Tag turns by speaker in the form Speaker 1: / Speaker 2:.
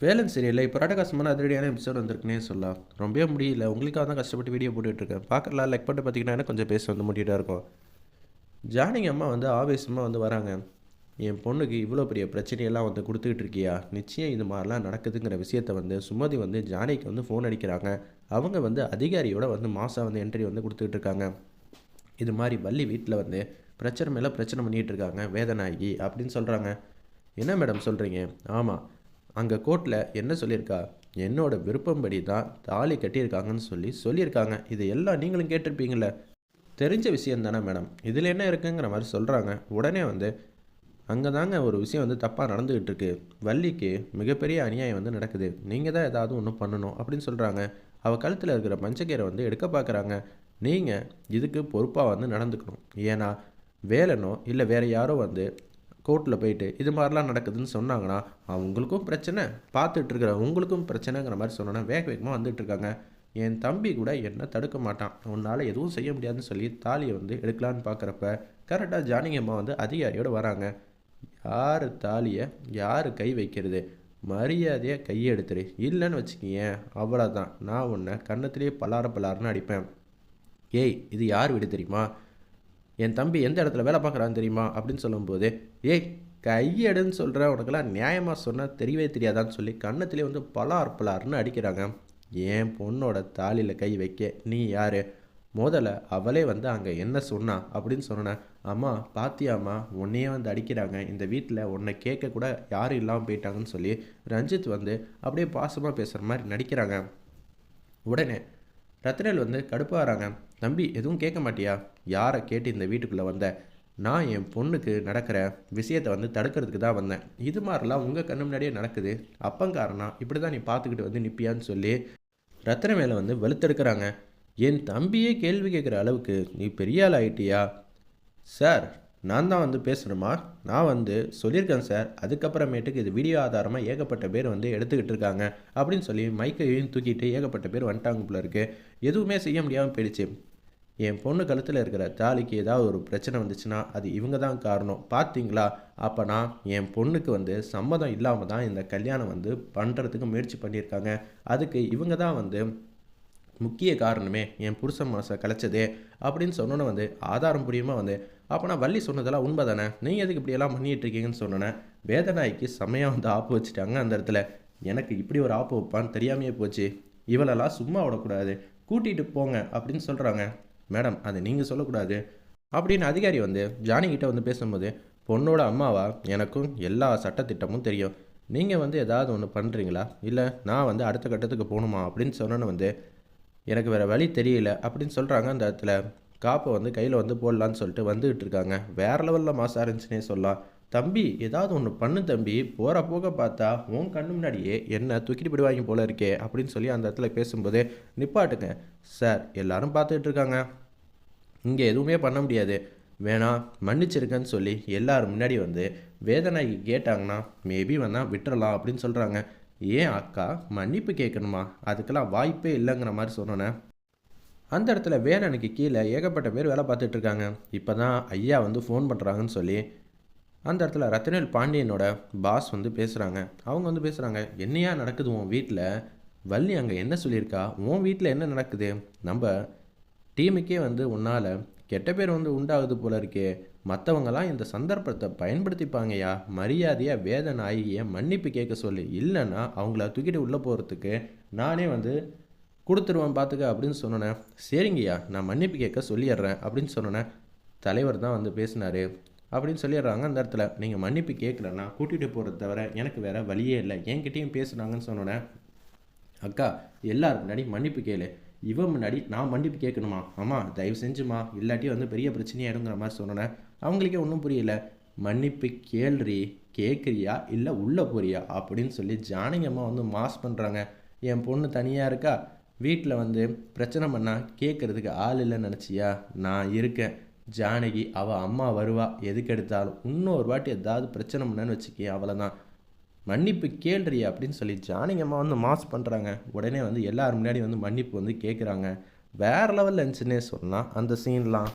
Speaker 1: வேலன் சீரியலில் இப்போ ராட்டகாசமான அதிரடியான எபிசோட் வந்திருக்குன்னே சொல்லலாம். ரொம்பவே முடியல. உங்களுக்காக தான் கஷ்டப்பட்டு வீடியோ போட்டுட்ருக்கேன். பார்க்கலாம் லைக் பண்ணிட்டு பார்த்தீங்கன்னா கொஞ்சம் பேச வந்து முடியிட்டா இருக்கும். ஜானிங்க அம்மா வந்து ஆவேசமாக வந்து வராங்க. என் பொண்ணுக்கு இவ்வளோ பெரிய பிரச்சனையெல்லாம் வந்து கொடுத்துக்கிட்டு இருக்கியா? நிச்சயம் இது மாதிரிலாம் நடக்குதுங்கிற விஷயத்த வந்து சுமதி வந்து ஜானிக்கு வந்து ஃபோன் அடிக்கிறாங்க. அவங்க வந்து அதிகாரியோட வந்து மாதம் வந்து என்ட்ரி வந்து கொடுத்துக்கிட்டு இருக்காங்க. இது மாதிரி வள்ளி வீட்டில் வந்து பிரச்சனை மேலே பிரச்சனை பண்ணிகிட்டு இருக்காங்க. வேதநாயகி அப்படின்னு சொல்கிறாங்க என்ன மேடம் சொல்கிறீங்க ஆமாம் அங்கே கோர்ட்டில் என்ன சொல்லியிருக்கா? என்னோட விருப்பம்படி தான் தாலி கட்டியிருக்காங்கன்னு சொல்லி சொல்லியிருக்காங்க. இது எல்லாம் நீங்களும் கேட்டிருப்பீங்களே தெரிஞ்ச விஷயம் தானே மேடம். இதில் என்ன இருக்குங்கிற மாதிரி சொல்கிறாங்க உடனே வந்து அங்கே தாங்க ஒரு விஷயம் வந்து தப்பாக நடந்துக்கிட்டு இருக்கு. வள்ளிக்கு மிகப்பெரிய அநியாயம் வந்து நடக்குது. நீங்கள் தான் ஏதாவது ஒன்று பண்ணணும் அப்படின்னு சொல்கிறாங்க அவள் கழுத்தில் இருக்கிற பஞ்சக்கீரை வந்து எடுக்க பார்க்குறாங்க நீங்கள் இதுக்கு பொறுப்பாக வந்து நடந்துக்கணும். ஏன்னா வேலனோ இல்லை வேறு யாரோ வந்து கோர்ட்டில் போயிட்டு இது மாதிரிலாம் நடக்குதுன்னு சொன்னாங்கன்னா அவங்களுக்கும் பிரச்சனை. பார்த்துட்டு இருக்கிற உங்களுக்கும் பிரச்சனைங்கிற மாதிரி சொன்னோன்னா வேக வேகமாக வந்துட்டு இருக்காங்க. என் தம்பி கூட என்ன தடுக்க மாட்டான். உன்னால் எதுவும் செய்ய முடியாதுன்னு சொல்லி தாலியை வந்து எடுக்கலான்னு பார்க்குறப்ப கரெக்டாக ஜானகி அம்மா வந்து அதிகாரியோடு வராங்க. யார் தாலியை யார் கை வைக்கிறது? மரியாதையாக கையை எடுத்துரு. இல்லைன்னு வச்சுக்கிங்க அவ்வளோதான் நான் உன்னை கன்னத்திலேயே பலார பலாருன்னு அடிப்பேன். ஏய் இது யார் வீடு தெரியுமா? என் தம்பி எந்த இடத்துல வேலை பார்க்குறான்னு தெரியுமா? அப்படின்னு சொல்லும்போது ஏய் கையெடுன்னு சொல்கிற உனக்கெல்லாம் நியாயமாக சொன்னால் தெரியவே தெரியாதான்னு சொல்லி கன்னத்திலே வந்து பலார் பலார்னு அடிக்கிறாங்க. என் பொண்ணோட தாலியில் கை வைக்க நீ யார்? முதல்ல அவளே வந்து அங்கே என்ன சொன்னா? அப்படின்னு சொன்னேன் அம்மா பாத்தியாம்மா உன்னையே வந்து அடிக்கிறாங்க. இந்த வீட்டில் உன்னை கேட்க கூட யாரும் இல்லாமல் போயிட்டாங்கன்னு சொல்லி ரஞ்சித் வந்து அப்படியே பாசமாக பேசுகிற மாதிரி நடிக்கிறாங்க. உடனே ரத்னேல் வந்து கடுப்பாகிறாங்க தம்பி எதுவும் கேட்க மாட்டியா? யாரை கேட்டு இந்த வீட்டுக்குள்ளே வந்த? நான் என் பொண்ணுக்கு நடக்கிற விஷயத்தை வந்து தடுக்கிறதுக்கு தான் வந்தேன். இது மாதிரிலாம் உங்கள் கண்ணு முன்னாடியே நடக்குது. அப்பங்காரனா இப்படி தான் நீ பார்த்துக்கிட்டு வந்து நிற்பியான்னு சொல்லி ரத்ன மேலே வந்து வெளுத்தெடுக்கிறாங்க. என் தம்பியே கேள்வி கேட்குற அளவுக்கு நீ பெரிய ஆள் ஆயிட்டியா? சார் நான் தான் வந்து பேசணுமா? நான் வந்து சொல்லியிருக்கேன் சார். அதுக்கப்புறமேட்டுக்கு இது வீடியோ ஆதாரமாக ஏகப்பட்ட பேர் வந்து எடுத்துக்கிட்டு இருக்காங்க அப்படின்னு சொல்லி மைக்கையும் தூக்கிட்டு ஏகப்பட்ட பேர் வந்துட்டாங்க போல இருக்கு. எதுவுமே செய்ய முடியாமல் போயிடுச்சு. என் பொண்ணு கழுத்தில் இருக்கிற தாலிக்கு ஏதாவது ஒரு பிரச்சனை வந்துச்சுன்னா அது இவங்க தான் காரணம். பார்த்தீங்களா அப்போனா என் பொண்ணுக்கு வந்து சம்மதம் இல்லாமல் தான் இந்த கல்யாணம் வந்து பண்ணுறதுக்கு முயற்சி பண்ணியிருக்காங்க. அதுக்கு இவங்க தான் வந்து முக்கிய காரணமே என் புருஷன் மனசை கலைச்சதே அப்படின்னு சொன்னோன்னே வந்து ஆதாரம் புரியுமா வந்து அப்போ நான் வள்ளி சொன்னதெல்லாம் உண்மை தானே நீங்கள் எதுக்கு இப்படியெல்லாம் பண்ணிகிட்டு இருக்கீங்கன்னு சொன்னோன்னே வேதநாய்க்கு செம்மையாக வந்து ஆப்பு வச்சுட்டாங்க அந்த இடத்துல. எனக்கு இப்படி ஒரு ஆப்பு வைப்பான்னு தெரியாமையே போச்சு. இவளெல்லாம் சும்மா விடக்கூடாது. கூட்டிகிட்டு போங்க அப்படின்னு சொல்கிறாங்க மேடம் அதை நீங்கள் சொல்லக்கூடாது. அப்படின்னு அதிகாரி வந்து ஜானிக்கிட்ட வந்து பேசும்போது பொண்ணோட அம்மாவா? எனக்கும் எல்லா சட்டத்திட்டமும் தெரியும். நீங்கள் வந்து ஏதாவது ஒன்று பண்ணுறீங்களா இல்லை நான் வந்து அடுத்த கட்டத்துக்கு போகணுமா? அப்படின்னு சொன்னோன்னு வந்து எனக்கு வேறு வழி தெரியல அப்படின்னு சொல்கிறாங்க அந்த இடத்துல காப்பை வந்து கையில் வந்து போடலான்னு சொல்லிட்டு வந்துகிட்டு இருக்காங்க. வேறு லெவலில் மாசாக இருந்துச்சுன்னே சொல்லலாம். தம்பி ஏதாவது ஒன்று பண்ணு தம்பி. போகிற போக பார்த்தா உன் கண்ணு முன்னாடியே என்ன தூக்கிட்டு போடுவாங்க போல இருக்கே அப்படின்னு சொல்லி அந்த இடத்துல பேசும்போதே நிப்பாட்டுங்க. சார் எல்லாரும் பார்த்துக்கிட்டு இருக்காங்க. இங்கே எதுவுமே பண்ண முடியாது. வேணாம் மன்னிச்சிருக்கேன்னு சொல்லி எல்லாரும் முன்னாடி வந்து வேதனைக்கு கேட்டாங்கன்னா மேபி வந்தால் விட்டுறலாம் அப்படின்னு சொல்கிறாங்க ஏன் அக்கா மன்னிப்பு கேட்கணுமா? அதுக்கெல்லாம் வாய்ப்பே இல்லைங்கிற மாதிரி சொன்னோன்னே. அந்த இடத்துல வேலனுக்கு கீழே ஏகப்பட்ட பேர் வேலை பார்த்துட்டு இருக்காங்க. இப்போ தான் ஐயா வந்து ஃபோன் பண்ணுறாங்கன்னு சொல்லி அந்த இடத்துல ரத்னவேல் பாண்டியனோட பாஸ் வந்து பேசுகிறாங்க அவங்க வந்து பேசுகிறாங்க என்னையா நடக்குது உன் வீட்டில் வள்ளி அங்கே என்ன சொல்லியிருக்கா? உன் வீட்டில் என்ன நடக்குது? நம்ம டீமுக்கே வந்து உன்னால் கெட்ட பேர் வந்து உண்டாகுது போல இருக்கே. மற்றவங்களாம் இந்த சந்தர்ப்பத்தை பயன்படுத்திப்பாங்கய்யா. மரியாதையாக வேத நாயகியை மன்னிப்பு கேட்க சொல்லி. இல்லைன்னா அவங்கள தூக்கிட்டு உள்ளே போகிறதுக்கு நானே வந்து கொடுத்துருவேன் பார்த்துக்க அப்படின்னு சொன்னேன் சரிங்கய்யா நான் மன்னிப்பு கேட்க சொல்லிடுறேன் அப்படின்னு சொன்னேன் தலைவர் தான் வந்து பேசினார். அப்படின்னு சொல்லிடுறாங்க அந்த இடத்துல. நீங்கள் மன்னிப்பு கேட்கலன்னா கூட்டிகிட்டு போகிறத தவிர எனக்கு வேறு வழியே இல்லை. என்கிட்டேயும் பேசுனாங்கன்னு சொன்னோன்னே அக்கா எல்லாரும் முன்னாடி மன்னிப்பு கேளு. இவன் முன்னாடி நான் மன்னிப்பு கேட்கணுமா? ஆமாம் தயவு செஞ்சுமா. இல்லாட்டி வந்து பெரிய பிரச்சனையாயிடுங்கிற மாதிரி சொன்னோன்னே அவங்களுக்கே ஒன்றும் புரியல. மன்னிப்பு கேள்றி கேட்குறியா இல்லை உள்ளே போறியா? அப்படின்னு சொல்லி ஜானகி அம்மா வந்து மாஸ் பண்ணுறாங்க என் பொண்ணு தனியாக இருக்கா? வீட்டில் வந்து பிரச்சனை பண்ணால் கேட்குறதுக்கு ஆள் இல்லைன்னு நினச்சியா? நான் இருக்கேன். ஜானகி அவள் அம்மா வருவா. எதுக்கு எடுத்தாலும் இன்னொரு வாட்டி ஏதாவது பிரச்சனை பண்ணேன்னு வச்சுக்கே அவ்வளோதான் மன்னிப்பு கேள்றி அப்படின்னு சொல்லி ஜானகியம்மா வந்து மாஸ் பண்ணுறாங்க உடனே வந்து எல்லோரும் முன்னாடி வந்து மன்னிப்பு வந்து கேட்குறாங்க வேறு லெவலில் இருந்துச்சுன்னே சொல்லலாம். அந்த சீன்லாம்